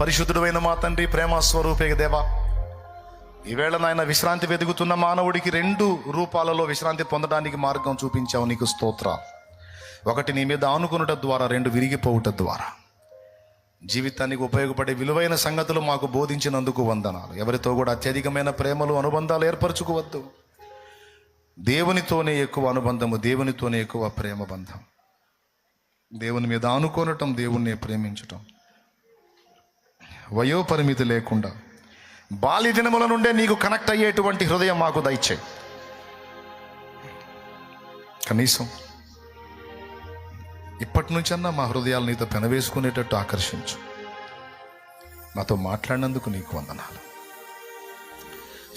పరిశుద్ధుడైన మా తండ్రి ప్రేమ స్వరూపే దేవా. ఈవేళ నాయన విశ్రాంతి వెతుకుతున్న మానవుడికి రెండు రూపాలలో విశ్రాంతి పొందడానికి మార్గం చూపించావు నీకు స్తోత్ర. ఒకటి నీ మీద ఆనుకునుట ద్వారా రెండు విరిగిపోవుట ద్వారా. జీవితానికి ఉపయోగపడే విలువైన సంగతులు మాకు బోధించినందుకు వందనాలు. ఎవరితో కూడా అత్యధికమైన ప్రేమలు అనుబంధాలు ఏర్పరచుకోవద్దు. దేవునితోనే ఎక్కువ అనుబంధము దేవునితోనే ఎక్కువ ప్రేమ బంధం. దేవుని మీద ఆనుకోనటం దేవుణ్ణి ప్రేమించటం. వయోపరిమితి లేకుండా బాల్య దినముల నుండే నీకు కనెక్ట్ అయ్యేటువంటి హృదయం మాకు దయచే. కనీసం ఇప్పటి నుంచన్నా మా హృదయాలు నీతో పెనవేసుకునేటట్టు ఆకర్షించు. నాతో మాట్లాడినందుకు నీకు వందనాలు.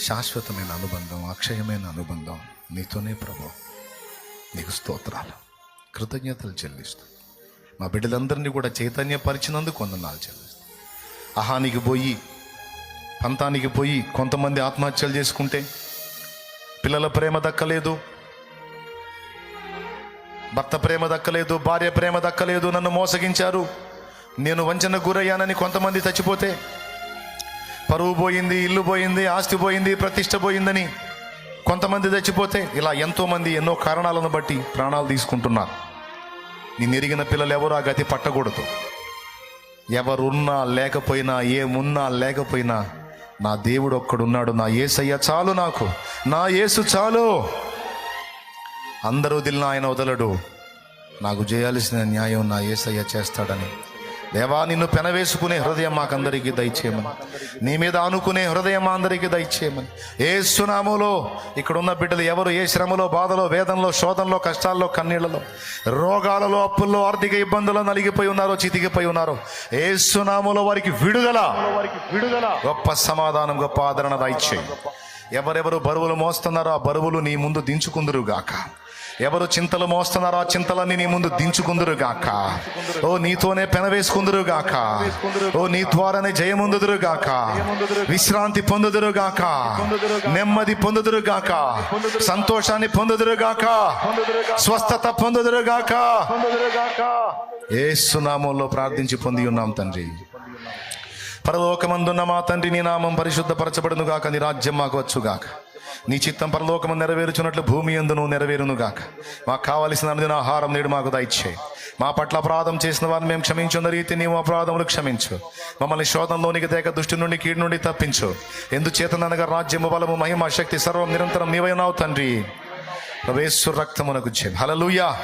శాశ్వతమైన అనుబంధం అక్షయమైన అనుబంధం నీతోనే ప్రభు. నీకు స్తోత్రాలు. కృతజ్ఞతలు చెల్లిస్తూ. మా బిడ్డలందరినీ కూడా చైతన్యపరిచినందుకు వందనాలు చెల్లిస్తాను అహానికి పోయి పంతానికి పోయి కొంతమంది ఆత్మహత్యలు చేసుకుంటే పిల్లల ప్రేమ దక్కలేదు భర్త ప్రేమ దక్కలేదు భార్య ప్రేమ దక్కలేదు నన్ను మోసగించారు. నేను వంచన గురయ్యానని కొంతమంది చచ్చిపోతే పరువు పోయింది ఇల్లు పోయింది ఆస్తి పోయింది ప్రతిష్ట పోయిందని కొంతమంది చచ్చిపోతే ఇలా ఎంతోమంది ఎన్నో కారణాలను బట్టి ప్రాణాలు తీసుకుంటున్నారు. నేను ఎరిగిన పిల్లలు ఎవరు ఆ గతి పట్టకూడదు. ఎవరున్నా లేకపోయినా ఏమున్నా లేకపోయినా నా దేవుడు ఒక్కడున్నాడు నా ఏసయ్య చాలు నాకు నా యేసు చాలు. అందరూ వదిలిన ఆయన వదలడు. నాకు చేయాల్సిన న్యాయం నా ఏసయ్య చేస్తాడని. దేవా నిన్ను పెనవేసుకునే హృదయం మాకందరికీ దయచేయమని. నీ మీద ఆనుకునే హృదయం మా అందరికీ దయచేయమని. ఏ సునాములో ఇక్కడున్న బిడ్డలు ఎవరు ఏ శ్రమలో బాధలో వేదంలో శోధనలో కష్టాల్లో కన్నీళ్ళలో రోగాలలో అప్పుల్లో ఆర్థిక ఇబ్బందుల్లో నలిగిపోయి ఉన్నారో చితికిపోయి ఉన్నారో ఏ సునాములో వారికి విడుదల విడుదల గొప్ప సమాధానం గొప్ప ఆదరణ దయచేయి. ఎవరెవరు బరువులు మోస్తున్నారో ఆ బరువులు నీ ముందు దించుకుందురు గాక ఎవరు చింతలు మోస్తున్నారో ఆ చింతలన్నీ నీ ముందు దించుకుందురు గాక ఓ నీతోనే పెనవేసుకుందురు గాక ఓ నీ ద్వారానే జయముందుదురు గాక విశ్రాంతి పొందుదురు గాక నెమ్మది పొందుదురు గాక సంతోషాన్ని పొందుదురు గాక స్వస్థత పొందుదురు గాక ఏ సునామంలో ప్రార్థించి పొంది ఉన్నాం తండ్రి. పరలోకమందున్న మా తండ్రి నీ నామం పరిశుద్ధపరచబడును గాక నీ రాజ్యం మాకు వచ్చుగాక. నీ చిత్తం పరలోకము నెరవేర్చున్నట్లు భూమి ఎందును నెరవేరును గాక. మాకు కావలసిన అనుదిన ఆహారం నేడు మాకు దయచేయి. మా పట్ల అపరాధం చేసిన వారిని మేము క్షమించున్న రీతి నీవు అపరాధములు క్షమించు. మమ్మల్ని శోధంలోనికి దేక దుష్టి నుండి కీడు నుండి తప్పించు. ఎందుచేతనగా రాజ్యము బలము మహిమ శక్తి సర్వం నిరంతరం నీవైనావు తండ్రి. వేసు రక్తమునకు హలలుయా